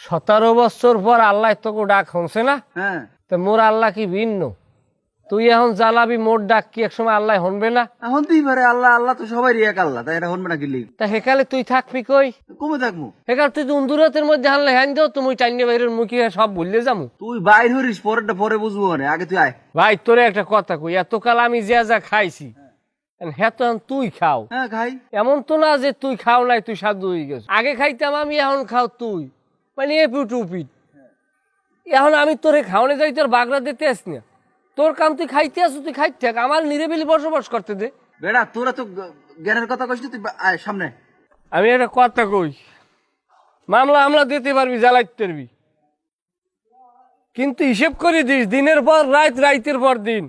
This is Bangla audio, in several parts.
সতেরো বছর পর আল্লাহ তোকে ডাক হনছে না? হ্যাঁ। তো মোর আল্লাহ কি ভিন্ন? তুই এখন জ্বালাবি মোর ডাক কি এক সময় আল্লাহ হনবে না? এখন তুই পারে আল্লাহ আল্লাহ তো সবাই এক আল্লাহ তাই এটা হনবে না কিলি তা সেকালে তুই থাকবি কই? কমে থাকব। সেকাল তুই তো উন্দুরতের মধ্যে হানলে হ্যান দেও তুমি টাইনে বাইরের মুখে সব ভুললে যামু তুই বাইর হরিস পরেরটা পরে বুঝব মানে আগে তুই আয়। ভাই তোরে একটা কথা কই এতকাল আমি যা যা খাইছি হ্যাঁ তো এখন তুই খাও। হ্যাঁ খাই। এমন তো না যে তুই খাও নাই তুই সাধু হয়ে গেছ। আগে খাইতাম আমি এখন খাও তুই। মানে এ পিট উপিট এখন আমি তোরে খাওয়ানে যাই তোর বাগড়া দিতে আস না। তোর কাম তুই খাইতে আসু তুই খাইতে থাক। আমার নিরিবিলি বসবাস করতে দে। বেড়া তোরা তো জ্ঞানের কথা কইস না, তুই আয় সামনে। আমি একটা কথা কই মামলা আমলা দিতে পারবি জ্বালাইতে পারবি। কিন্তু হিসেব করে দিস দিনের পর রাত রাইতের পর দিন।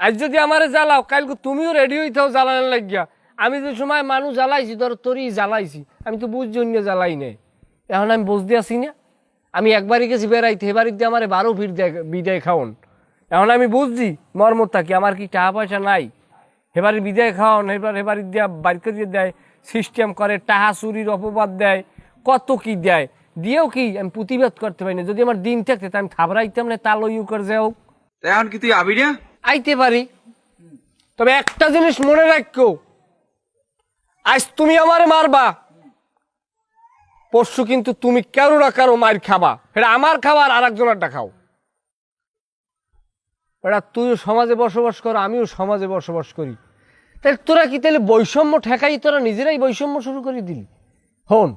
আজ যদি আমারে জ্বালাও কালকে তুমিও রেডি হইতাও জ্বালানোর লাগিয়া। আমি যে সময় মানুষ জ্বালাইছি ধর তোরই জ্বালাইছি। আমি তো বুঝ জন্য জ্বালাই নাই। এখন আমি বুঝতে আসি না। আমি একবারই গেছি বেড়াইতে এবারই দিয়ে আমার বারো ভিড় দেয় বিদায় খাওন এখন আমি বুঝছি মর্মতা কি আমার কি টাকা পয়সা নাই। এবারে বিদায় খাওয়ান এবার এবারে দিয়া বাইর করে দেয় সিস্টেম করে টাহা চুরির অপবাদ দেয় কত কি দেয়। দিয়েও কি আমি প্রতিবাদ করতে পারি না। যদি আমার দিন থাকতে তা আমি থাবড়াইতাম না তাল ইউ করে যাও। এখন কি তুই আবি না? আইতে পারি। তবে একটা জিনিস মনে রাখো আজ তুমি আমারে মারবা। পরশু কিন্তু তুমি কারও না কারও মায়ের খাবা। এটা আমার খাবার আর একজনেরটা খাও। এটা তুইও সমাজে বসবাস কর, আমিও সমাজে বসবাস করি। তাহলে তোরা কি তাহলে বৈষম্য ঠেকাই, তোরা নিজেরাই বৈষম্য শুরু করে দিলি? হন,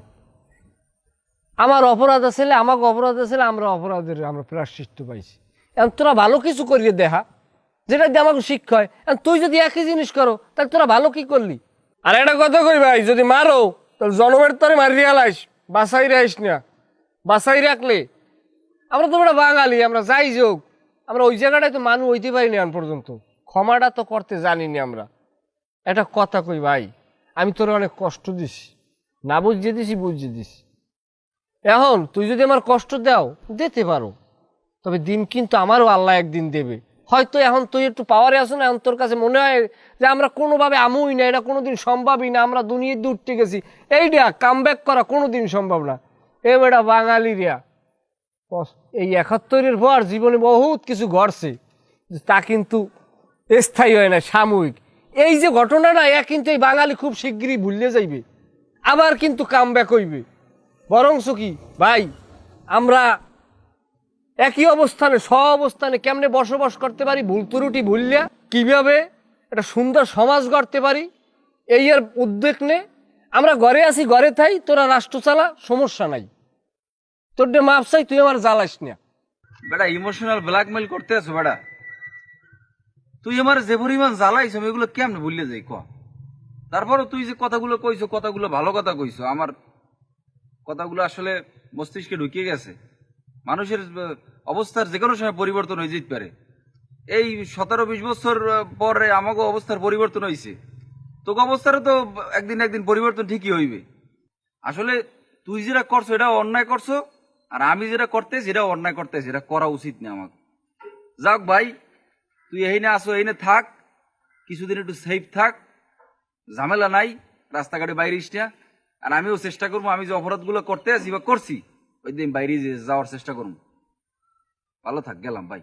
আমার অপরাধ আছে আমাকে অপরাধ আছে আমরা অপরাধের, আমরা প্রাশ্চিত্য পাইছি। এখন তোরা ভালো কিছু করিয়ে দেখা যেটা দিয়ে আমাকে শিক্ষা হয়। তুই যদি একই জিনিস করো, তাহলে তোরা ভালো কি করলি? আর একটা কথা কই ভাই, যদি মারো, তাহলে জনমের তরে মারি আলাইস বাসাই রাইস না। বাসাই রাখলে। আমরা তো বাঙালি, আমরা যাই যোগ। আমরা ওই জায়গাটায় তো মানুষ হইতে পারিনি এখন পর্যন্ত। ক্ষমাটা তো করতে জানিনি আমরা। একটা কথা কই ভাই, আমি তোর অনেক কষ্ট দিস না বুঝিয়ে দিছি, বুঝিয়ে দিস এখন তুই যদি আমার কষ্ট দাও, দিতে পারো। তবে দিন কিন্তু আমারও আল্লাহ একদিন দেবে। হয়তো এখন তুই একটু পাওয়ারে আসো না, এখন তোর কাছে মনে হয় যে আমরা কোনোভাবে আমুই না, এটা কোনোদিন সম্ভবই না, আমরা দুনিয়ার দূর গেছি। এইটা কাম ব্যাক করা কোনোদিন সম্ভব না। এ বেটা বাঙালিরা এই একাত্তরের পর জীবনে বহুত কিছু ঘটছে, তা কিন্তু স্থায়ী হয় না, সাময়িক। এই যে ঘটনা ঘটনাটা এ কিন্তু এই বাঙালি খুব শিগগিরই ভুললে যাইবে। আবার কিন্তু কাম ব্যাক হইবে। বরংস কি, ভাই, আমরা একই অবস্থানে, স্ব অবস্থানে কেমনে বসবাস করতে পারি? ভুল ত্রুটি ভুললিয়া কীভাবে একটা সুন্দর সমাজ গড়তে পারি? এই আর উদ্বেগ নে আমরা ঘরে আছি, ঘরে থাই, তোরা রাষ্ট্র চালা, সমস্যা নাই। তোর ডে মাপ চাই, তুই আমার জ্বালাস না। বেটা ইমোশনাল ব্ল্যাকমেল করতে আছো, বেটা। তুই আমার যে পরিমাণ জ্বালাইছ, আমি এগুলো কেমনে ভুললে যাই, ক? তারপরও তুই যে কথাগুলো কইছো, কথাগুলো ভালো কথা কইছো, আমার কথাগুলো আসলে মস্তিষ্কে ঢুকিয়ে গেছে। মানুষের অবস্থার যে কোনো সময় পরিবর্তন হয়ে যেতে পারে। এই সতেরো বিশ বছর পরে আমাকে অবস্থার পরিবর্তন হয়েছে তোকে অবস্থারও তো একদিন একদিন পরিবর্তন ঠিকই হইবে। আসলে তুই যেটা করছ এটা অন্যায় করছ, আর আমি যেটা করতে সেটা অন্যায় করতে সেটা করা উচিত না আমাকে যাক ভাই, তুই এইনে আসো এইনে থাক, কিছুদিন একটু সেফ থাক, ঝামেলা নাই, রাস্তাঘাটে বাইরে না, আর আমিও চেষ্টা করব, আমি যে অপরাধগুলো করতে আছি বা করছি ওই দিন বাইরে যাওয়ার চেষ্টা করুন। ভালো থাক গেলাম ভাই